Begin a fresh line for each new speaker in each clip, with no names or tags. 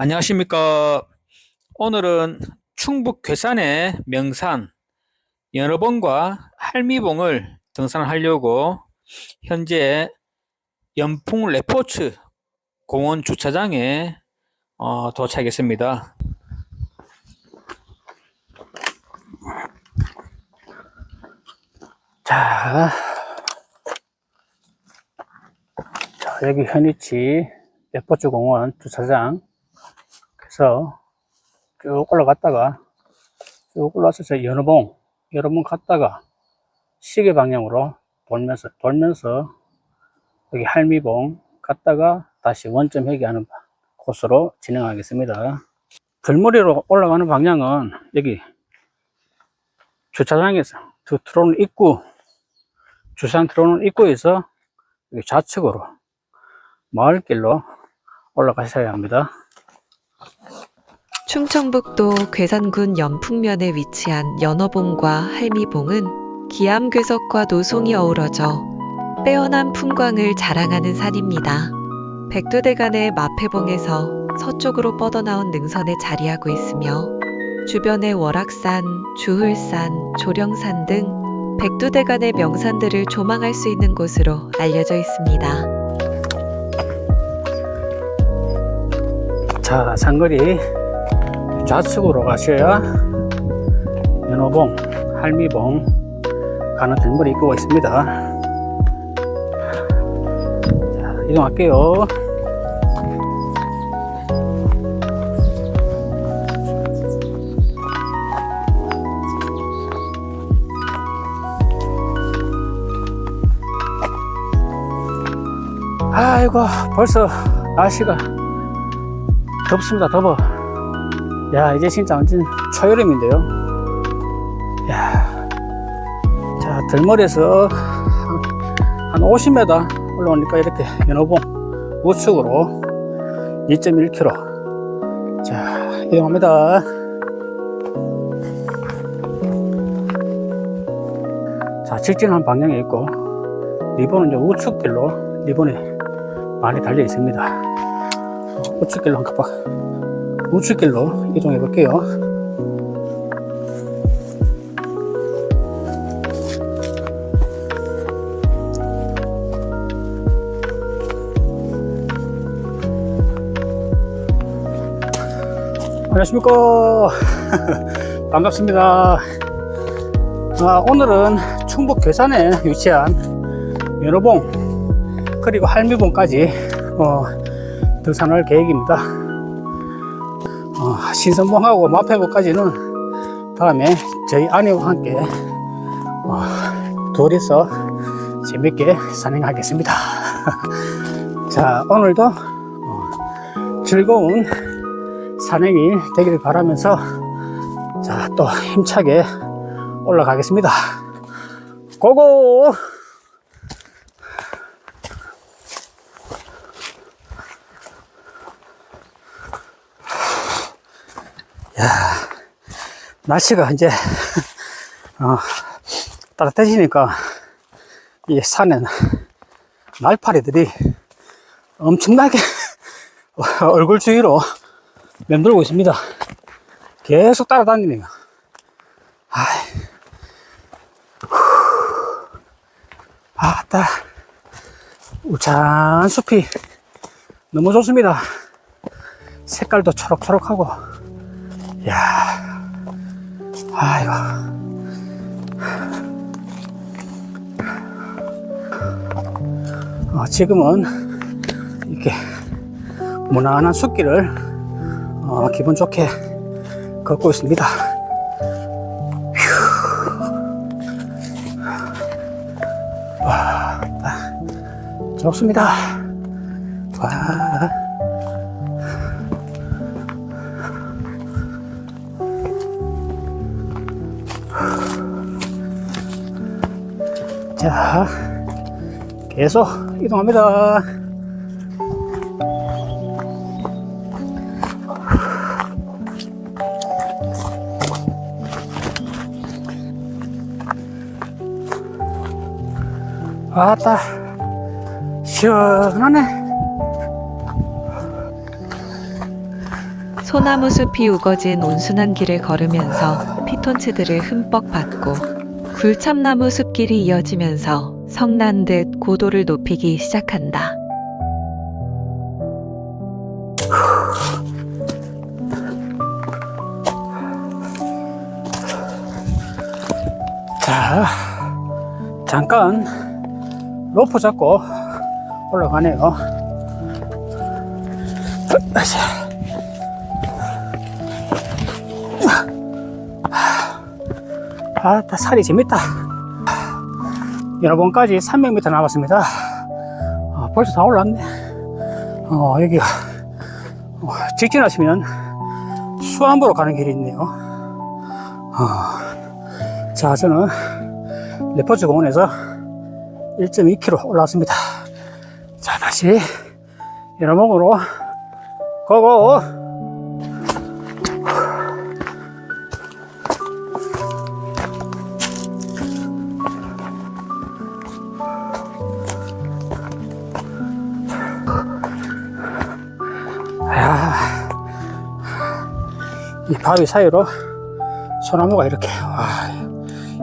안녕하십니까. 오늘은 충북 괴산의 명산 연어봉과 할미봉을 등산하려고 현재 연풍 레포츠 공원 주차장에 어, 도착했습니다.
자, 자, 여기 현위치 레포츠 공원 주차장. 그래서 쭉 올라갔다가 쭉 올라서 저 연어봉, 연어봉 갔다가 시계 방향으로 돌면서, 돌면서 여기 할미봉 갔다가 다시 원점 회귀하는 코스로 진행하겠습니다. 들머리로 올라가는 방향은 여기 주차장에서 그 들어오는 입구 주산 들어오는 입구에서 여기 좌측으로 마을길로 올라가셔야 합니다.
충청북도 괴산군 연풍면에 위치한 연어봉과 할미봉은 기암괴석과 노송이 어우러져 빼어난 풍광을 자랑하는 산입니다. 백두대간의 마패봉에서 서쪽으로 뻗어나온 능선에 자리하고 있으며 주변의 월악산, 주흘산, 조령산 등 백두대간의 명산들을 조망할 수 있는 곳으로 알려져 있습니다.
자, 상거리 좌측으로 가셔야 연어봉, 할미봉 가는 들머리 입구가 있습니다. 자, 이동할게요. 아이고, 벌써 날씨가 덥습니다, 더워. 야, 이제 진짜 완전 초여름인데요. 야, 자, 들머리에서 한, 한 50m 올라오니까 이렇게 연어봉 우측으로 2.1km. 자, 이동합니다. 자, 직진한 방향에 있고, 리본은 이제 우측 길로 리본이 많이 달려 있습니다. 우측길로 한번 가봐. 우측길로 이동해 볼게요. 안녕하십니까. 반갑습니다. 아, 오늘은 충북 괴산에 위치한 연어봉 그리고 할미봉까지 어, 등산할 계획입니다. 어, 신선봉하고 마패봉까지는 다음에 저희 아내와 함께 어, 둘이서 재밌게 산행하겠습니다. 자, 오늘도 어, 즐거운 산행이 되기를 바라면서 자, 또 힘차게 올라가겠습니다. 고고! 날씨가 이제 어, 따뜻해지니까 이 산에는 날파리들이 엄청나게 얼굴 주위로 맴돌고 있습니다. 계속 따라다니네요. 아따 우찬 숲이 너무 좋습니다. 색깔도 초록초록하고 야 아이고. 어, 지금은 이렇게 무난한 숲길을 어, 기분 좋게 걷고 있습니다. 휴. 와, 아, 좋습니다. 자, 계속 이동합니다. 아따, 시원하네.
소나무 숲이 우거진 온순한 길을 걸으면서 피톤치드를 흠뻑 받고 굴참나무 숲길이 이어지면서 성난 듯 고도를 높이기 시작한다.
자, 잠깐 로프 잡고 올라가네요. 아이 아, 다 살이 재밌다. 여러분까지 300m 남았습니다. 아, 벌써 다 올랐네. 어, 여기가 어, 직진하시면 수안보로 가는 길이 있네요. 어, 자, 저는 레포츠 공원에서 1.2km 올라왔습니다. 자, 다시 여러목으로 고고! 이 바위 사이로 소나무가 이렇게 와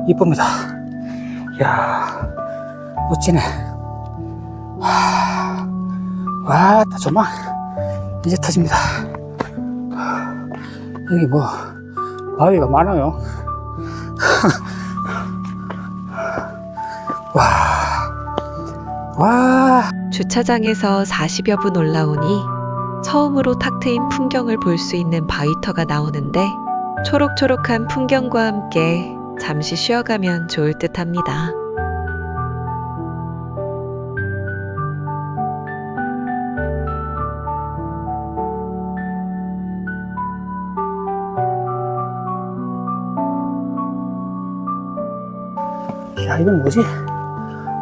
이쁩니다. 야 멋지네. 와, 와, 다 조망 이제 터집니다. 여기 뭐 바위가 많아요. 와, 와.
주차장에서 40여 분 올라오니 처음으로 탁 트인 풍경을 볼 수 있는 바위터가 나오는데 초록초록한 풍경과 함께 잠시 쉬어가면 좋을 듯 합니다.
야, 이건 뭐지?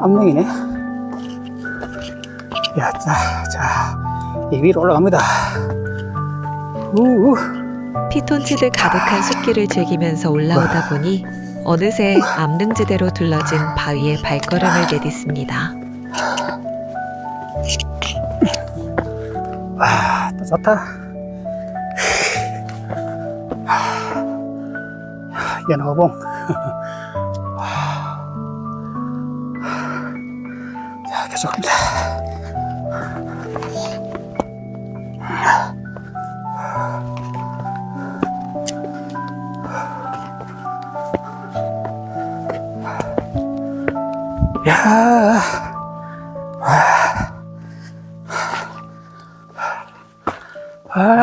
암릉이네. 야, 자, 자, 이 위로 올라갑니다. 우, 우.
피톤치드 가득한 숲길을 즐기면서 올라오다 보니 어느새 암릉지대로 둘러진 바위에 발걸음을 내딛습니다.
와, 또 좋다. 연어봉. 자, 계속 갑니다.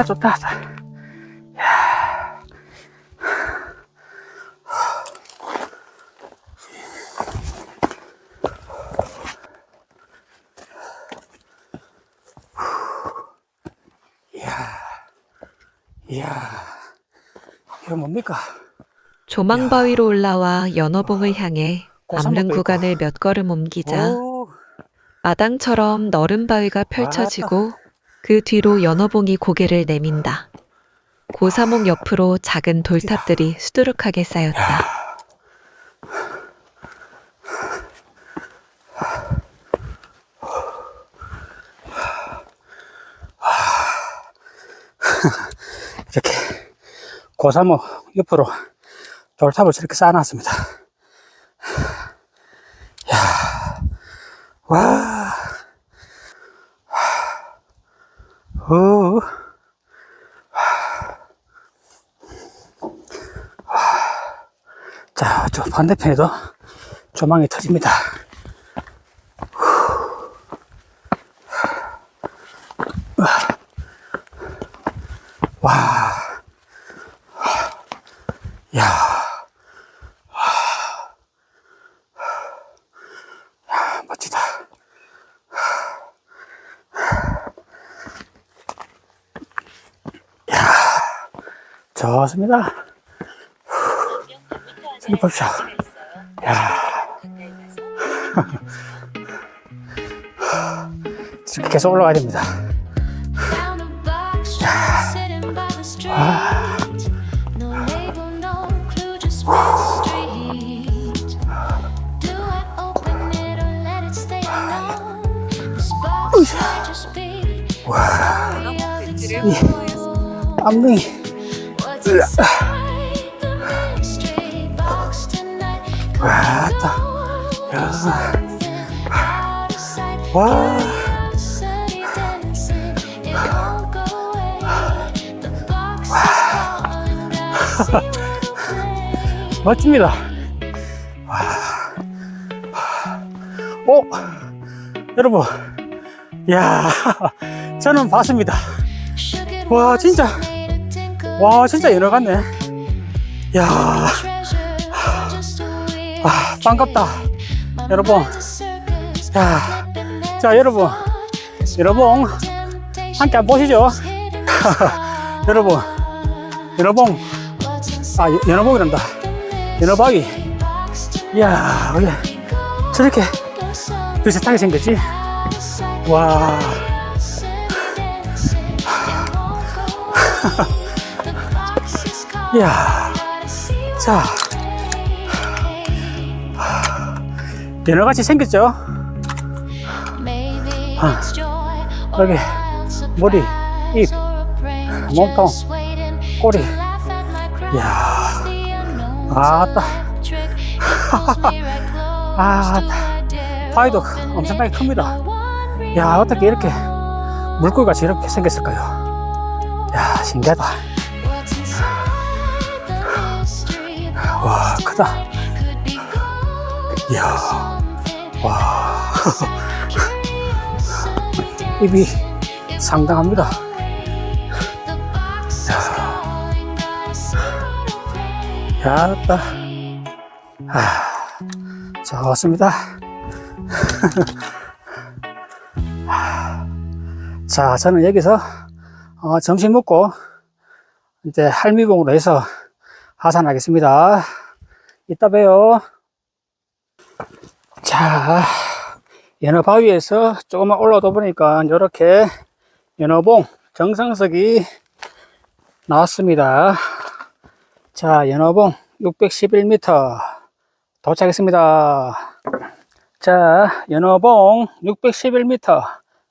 아, 좋다. 이야, 이야, 이거 뭡니까?
조망바위로 올라와 연어봉을 향해
고산목도
구간을 몇 걸음 옮기자
오,
마당처럼 너른 바위가 펼쳐지고 그 뒤로 연어봉이 고개를 내민다. 고사목 옆으로 작은 돌탑들이 수두룩하게 쌓였다.
이렇게 고사모 옆으로 돌탑을 저렇게 쌓아놨습니다. 야, 와, 오, 자, 저 반대편에도 조망이 터집니다. 와, 야, 야, 멋지다. 야, 좋습니다. 저기 봅시다. 야, 계속 올라가야 됩니다.
아. Clue, just one street. Do see what play.
멋집니다. 와. 오! 여러분. 야 저는 봤습니다. 와, 진짜. 와, 진짜 연어 같네. 야 아, 반갑다. 여러분.
it
자, 여러분. 여러분, 함께 한번 보시죠. 여러분,
What's
아,
box tonight?
이야,
Gold
저렇게 비슷하게 생겼지? 와,
dancing, it
연어같이 생겼죠?
Maybe
아, 여기 머리, 입, 몸통, 꼬리. 이야,
unknown's
아따. 바위도
open
엄청나게 큽니다. 야, 어떻게 이렇게 물고기같이 이렇게 생겼을까요? 야, 신기하다. 와, 크다. 이야, 와, 입이 상당합니다.
What
야따. 아, 좋습니다. 자, 저는 여기서 어, 점심 먹고 이제 할미봉으로 해서 하산하겠습니다. 이따 봬요. 자, 연어 바위에서 조금만 올라오다 보니까 이렇게 연어봉 정상석이 나왔습니다. 자, 연어봉 611m 도착했습니다. 자, 연어봉 611m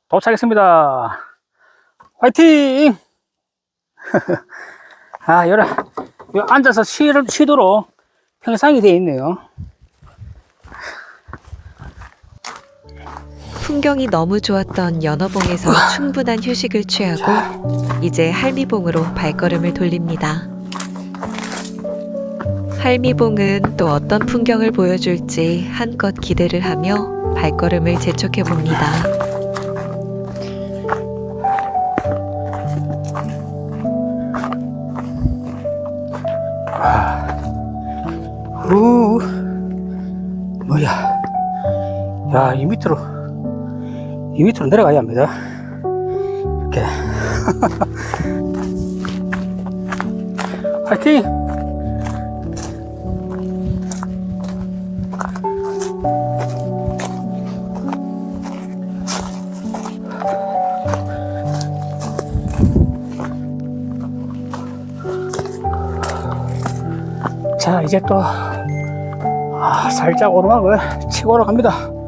도착했습니다. 화이팅! 아, 요 앉아서 쉬, 쉬도록 평상이 되어 있네요.
풍경이 너무 좋았던 연어봉에서 충분한 휴식을 취하고 이제 할미봉으로 발걸음을 돌립니다. 할미봉은 또 어떤 풍경을 보여줄지 한껏 기대를 하며 발걸음을 재촉해 봅니다.
후, 뭐야. 야, 이 밑으로, 이 밑으로 내려가야 합니다. 이렇게. 화이팅! 자, 이제 또, 아, 살짝 오르막을 치고 올라갑니다.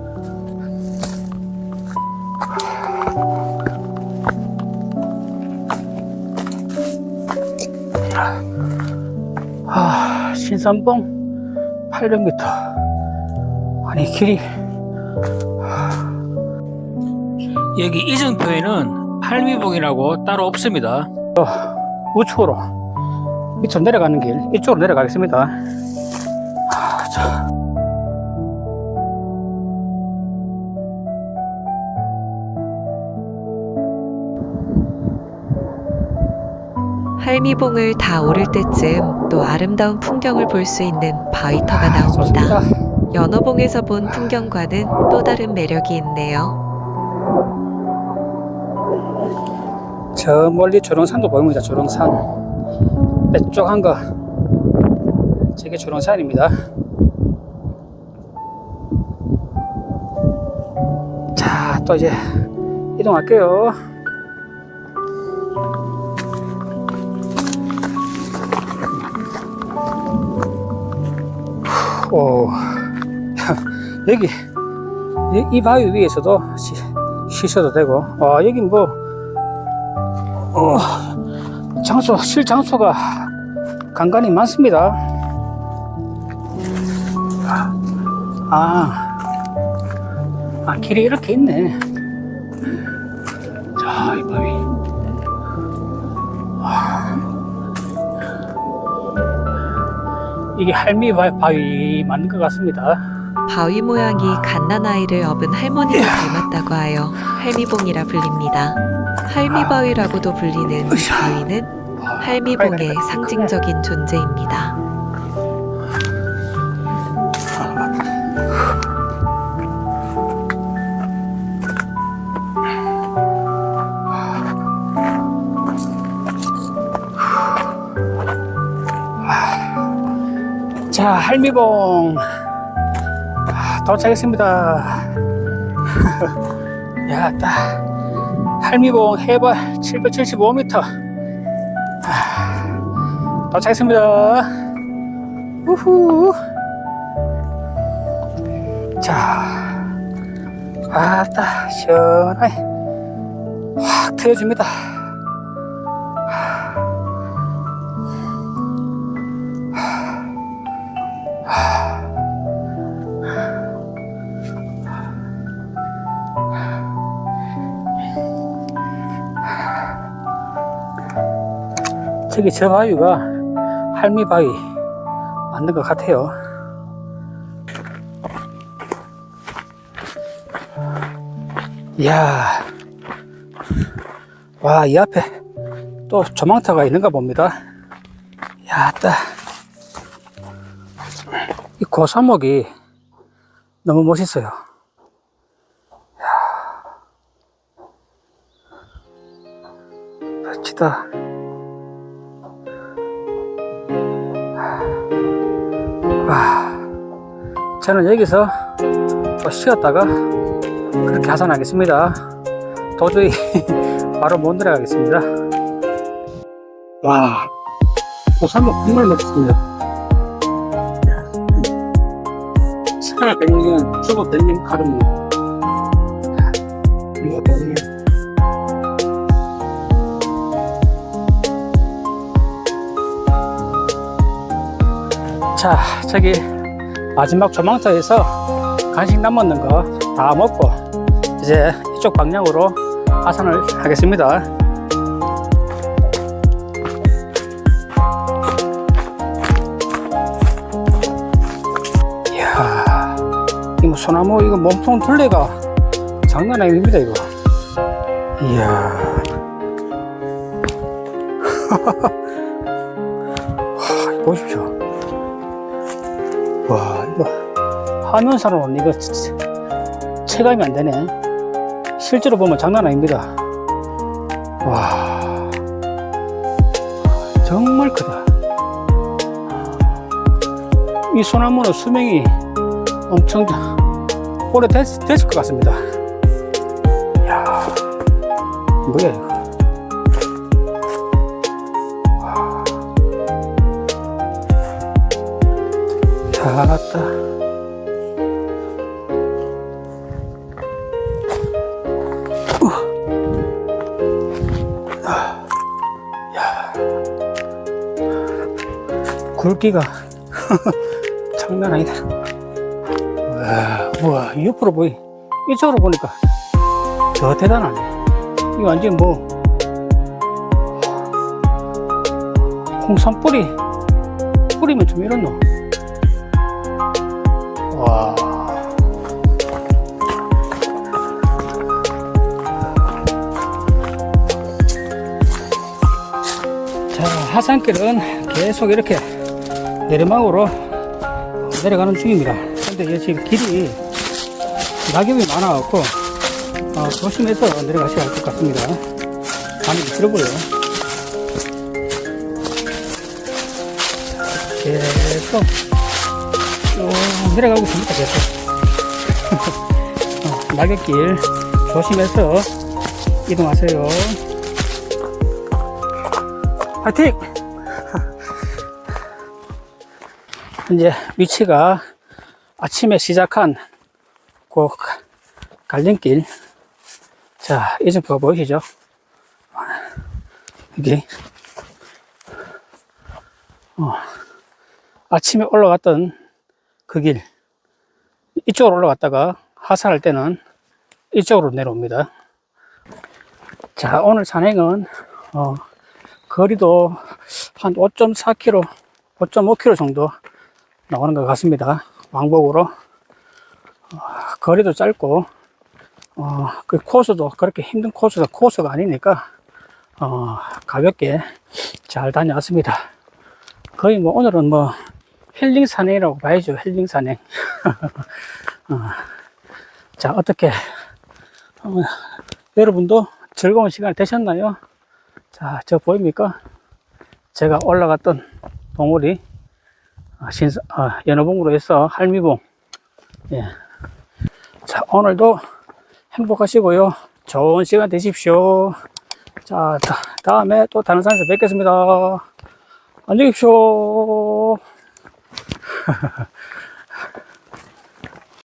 아, 신산봉 800m. 아니, 길이. 여기 이정표에는 할미봉이라고 따로 없습니다. 우측으로 밑으로 내려가는 길, 이쪽으로 내려가겠습니다.
할미봉을 다 오를 때쯤 또 아름다운 풍경을 볼 수 있는 바위터가 나옵니다.
좋습니다.
연어봉에서 본 풍경과는 또 다른 매력이 있네요.
저 멀리 조롱산도 보입니다. 조롱산. 빼쪽한 거. 저게 조롱산입니다. 자, 또 이제 이동할게요. 오, 여기 이, 이 바위 위에서도 쉬, 쉬셔도 되고, 와, 여기 뭐, 어, 장소, 실 장소가 간간히 많습니다. 아, 아, 길이 이렇게 있네. 이게 할미 바- 바위 맞는 것 같습니다.
바위 모양이 갓난아이를 업은 할머니를 닮았다고 하여 할미봉이라 불립니다. 할미바위라고도 불리는 이 바위는 할미봉의 상징적인 존재입니다.
할미봉. 아, 도착했습니다. 야, 딱. 할미봉 해발 775m. 아, 도착했습니다. 우후. 자, 아따, 시원하게 확 트여줍니다. 저기 저 바위가 할미 바위 맞는 것 같아요. 이야, 와, 이 앞에 또 조망터가 있는가 봅니다. 야, 따. 이 고사목이 너무 멋있어요. 야, 멋지다. 저는 여기서 또 쉬었다가 그렇게 하산하겠습니다. 도저히 바로 못 내려가겠습니다. 와, 고산목 정말 멋있습니다. 살아 백년, 죽어. 이거 백년. 자, 저기 마지막 조망터에서 간식 남았는 거 다 먹고 이제 이쪽 방향으로 하산을 하겠습니다. 이야, 이거 소나무 이거 몸통 둘레가 장난 아닙니다 이거. 이야. 보십시오. 화면상으로는 이거 체감이 안 되네. 실제로 보면 장난 아닙니다. 와, 정말 크다. 이 소나무는 수명이 엄청 오래 됐, 됐을 것 같습니다. 야, 뭐야 이거? 잘났다. 굵기가 장난 아니다. 와, 옆으로 보이. 이쪽으로 보니까 더 대단하네. 이거 완전 뭐, 홍삼 뿌리, 뿌리면 좀 이렇노. 와. 자, 하산길은 계속 이렇게 내리막으로 내려가는 중입니다. 근데 지금 길이 낙엽이 많아갖고 어, 조심해서 내려가셔야 할 것 같습니다. 많이 미끄러워요. 계속 쭉 내려가고 있습니다. 계속. 어, 낙엽길 조심해서 이동하세요. 파이팅! 이제 위치가 아침에 시작한 그 갈림길. 자, 이정표가 보이시죠? 여기 어, 아침에 올라갔던 그 길, 이쪽으로 올라갔다가 하산할 때는 이쪽으로 내려옵니다. 자, 오늘 산행은, 어, 거리도 한 5.4km, 5.5km 정도 나오는 것 같습니다. 왕복으로. 어, 거리도 짧고, 어, 그 코스도 그렇게 힘든 코스가 코스가 아니니까, 어, 가볍게 잘 다녀왔습니다. 거의 뭐 오늘은 뭐 힐링 산행이라고 봐야죠. 힐링 산행. 어, 자, 어떻게, 어, 여러분도 즐거운 시간 되셨나요? 자, 저 보입니까? 제가 올라갔던 동물이 어, 신사, 어, 연어봉으로 해서 할미봉. 예. 자, 오늘도 행복하시고요. 좋은 시간 되십시오. 자, 다, 다음에 또 다른 산에서 뵙겠습니다. 안녕히 계십시오.